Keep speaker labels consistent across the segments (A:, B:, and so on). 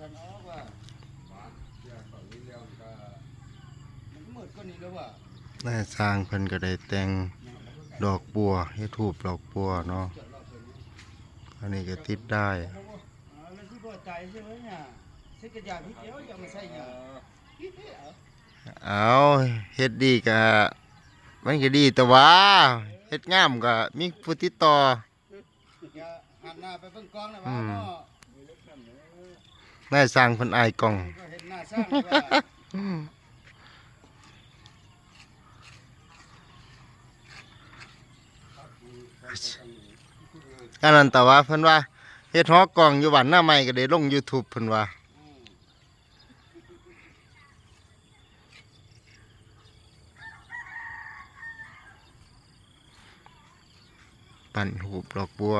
A: กันออกว่า
B: บ้านเจ้าเขาเลี้ยงก็
A: มันมืดก็นี่แล้วว่า
C: นายสร้างเพิ่นก็ได้แต่งดอกบัวเฮ็ดทูบดอกบัวเนาะ
A: อัน
C: นี้ก็ติดได้
A: มันที่บ่ใจใช่ไหมเนี่ยซื้อกระยาพี่เดียวจะมาใส่เนี่ย
C: เอาเฮ็ดดีก็มันก็ดีแต่ว่าเฮ็ดงามก็มีผู้ติดต่อ
A: หันหน้าไปเบิ่งกล้องนะว่ามก็
C: นายสร้างเพิ่นอายกล้อง
A: ก็เห็นหน้าสร้างเลยว่า
C: อันนั้นแต่ว่าเพิ่นว่าเฮ็ดฮอกกล้องอยู่บ้านหน้าใหม่ก็ได้ลง YouTube เพิ่นว่า ปั่นหูบดอกบัว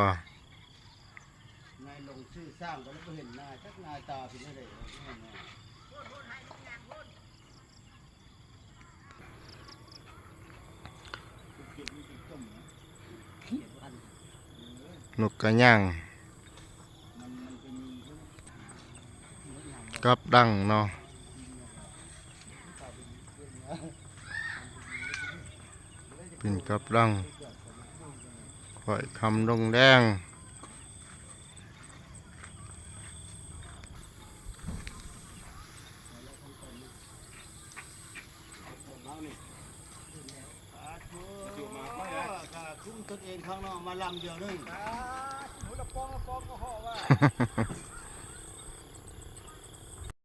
A: ลงชื่อสร้างก็แล้วก็เห็นหน้าจักหน้าตาเป็นอะไรเห็นี่ยนะ
C: นกกระย่างกับดังเนาะเป็นกับดังข่อยคำดงแดง
A: อยู่มาก็ก็คุ้ม ตัวเองข้างนอกมาลำเดียวนึงหนูละปองละปองก็ห่อว่า